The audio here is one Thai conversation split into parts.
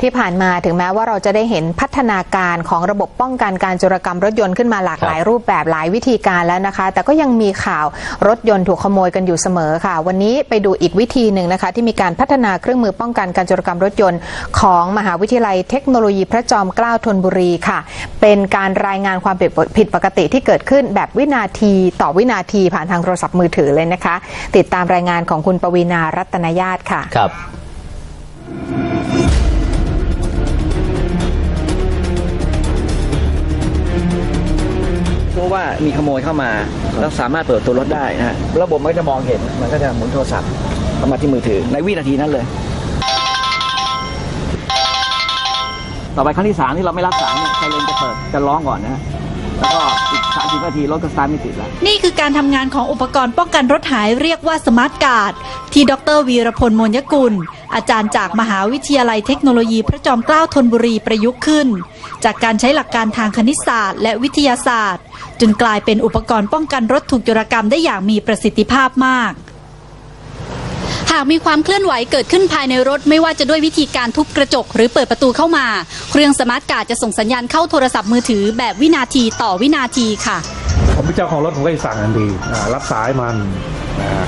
ที่ผ่านมาถึงแม้ว่าเราจะได้เห็นพัฒนาการของระบบป้องกันการจุรกรรมรถยนต์ขึ้นมาหลากหลายรูปแบบหลายวิธีการแล้วนะคะ แต่ก็ยังมีข่าวรถยนต์ถูกขโมยกันอยู่เสมอค่ะ วันนี้ไปดูอีกวิธีหนึ่งนะคะ ที่มีการพัฒนาเครื่องมือป้องกันการจุรกรรมรถยนต์ ของมหาวิทยาลัยเทคโนโลยีพระจอมเกล้าธนบุรีค่ะ เป็นการรายงานความผิดปกติที่เกิดขึ้นแบบวินาทีต่อวินาทีผ่านทางโทรศัพท์มือถือเลยนะคะ ติดตามรายงานของคุณปวีนารัตนญาติค่ะครับ ราะว่ามีขโมยเข้ามาแล้วสามารถเปิดตัวรถได้นะฮะระบบมันก็จะมองเห็นมันก็จะหมุนโทรศัพท์เข้ามาที่มือถือในวินาทีนั้นเลย ต่อไปขั้นที่สามที่เราไม่รับสายเนี่ยไซเรนจะเปิดจะร้องก่อนนะฮะแล้วก็ 30นาทีรถก็สตาร์ทไม่ติดแล้ว นี่คือการทำงานของอุปกรณ์ป้องกันรถหายเรียกว่าสมาร์ทการ์ดที่ดรวีรพลมนยกุล อาจารย์จากมหาวิทยาลัยเทคโนโลยีพระจอมเกล้าธนบุรีประยุกต์ขึ้น จากการใช้หลักการทางคณิตศาสตร์ และวิทยาศาสตร์ จนกลายเป็นอุปกรณ์ป้องกันรถถูกโจรกรรมได้อย่างมีประสิทธิภาพมากากมีความเคลื่อนไหวเกิดขึ้นภายในรถ ไม่ว่าจะด้วยวิธีการทุบกระจก หรือเปิดประตูเข้ามา เครื่องสมาร์ทการ์ดจะส่งสัญญาณเข้าโทรศัพท์มือถือแบบวินาทีต่อวินาทีค่ะ ผมเป็นเจ้าของรถผมก็สั่งทันทีรับสายมันนะฮะ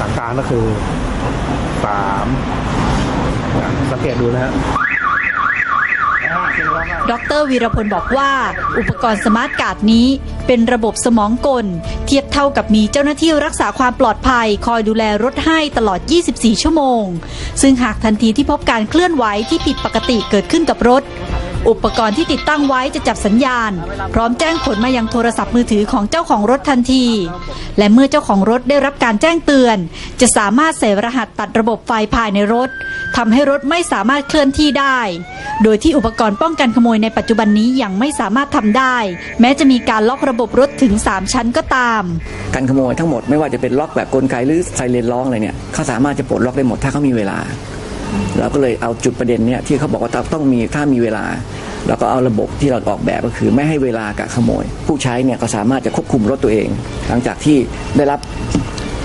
สั่งการก็คือสามสังเกตดูนะฮะ ดรวีรพลบอกว่า อุปกรณ์สมาร์ทการ์ดนี้ เป็นระบบสมองกล เทียบเท่ากับมีเจ้าหน้าที่รักษาความปลอดภัย คอยดูแลรถให้ตลอด 24 ชั่วโมง ซึ่งหากทันทีที่พบการเคลื่อนไหวที่ผิดปกติเกิดขึ้นกับรถอุปกรณ์ที่ติดตั้งไว้จะจับสัญญาณ พร้อมแจ้งผลมายังโทรศัพท์มือถือของเจ้าของรถทันที และเมื่อเจ้าของรถได้รับการแจ้งเตือน จะสามารถใส่รหัสตัดระบบไฟภายในรถทำให้รถไม่สามารถเคลื่อนที่ได้ โดยที่อุปกรณ์ป้องกันขโมยในปัจจุบันนี้ยังไม่สามารถทำได้ แม้จะมีการล็อกระบบรถถึง 3 ชั้นก็ตาม การขโมยทั้งหมดไม่ว่าจะเป็นล็อกแบบกลไกหรือไซเรนร้องอะไรเนี่ยเขาสามารถจะปลดล็อกได้หมดถ้าเขามีเวลาเราก็เลยเอาจุดประเด็นเนี่ยที่เขาบอกว่าต้องมีถ้ามีเวลาแล้วก็เอาระบบที่เราออกแบบก็คือไม่ให้เวลากับขโมย ผู้ใช้เนี่ยก็สามารถจะควบคุมรถตัวเอง หลังจากที่ได้รับ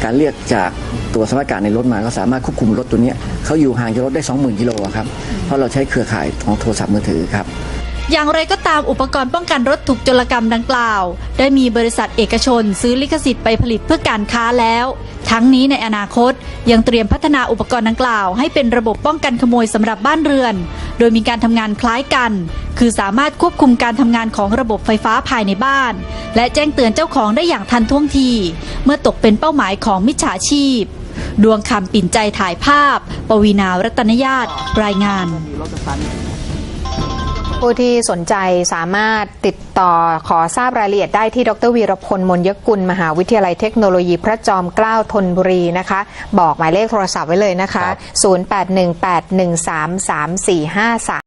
การเรียกจากตัวสมการในรถมาก็สามารถควบคุมรถตัวนี้เขาอยู่ห่างจากรถได้ 20,000กิโลครับเพราะเราใช้เครือข่ายของโทรศัพท์มือถือครับอย่างไรก็ตามอุปกรณ์ป้องกันรถถูกโจรกรรมดังกล่าว ได้มีบริษัทเอกชนซื้อลิขสิทธิ์ไปผลิตเพื่อการค้าแล้ว ทั้งนี้ในอนาคตยังเตรียมพัฒนาอุปกรณ์ดังกล่าว ให้เป็นระบบป้องกันขโมยสำหรับบ้านเรือน โดยมีการทำงานคล้ายกัน คือสามารถควบคุมการทำงานของระบบไฟฟ้าภายในบ้าน และแจ้งเตือนเจ้าของได้อย่างทันท่วงที เมื่อตกเป็นเป้าหมายของมิจฉาชีพ ดวงคำปิ่นใจถ่ายภาพ ปวีนารัตนญาตรายงานผู้ที่สนใจสามารถติดต่อขอทราบรายละเอียดได้ที่ดรวีรพลมนยกุล มหาวิทยาลัยเทคโนโลยีพระจอมเกล้าธนบุรีนะคะ บอกหมายเลขโทรศัพท์ไว้เลยนะคะครับ0818133453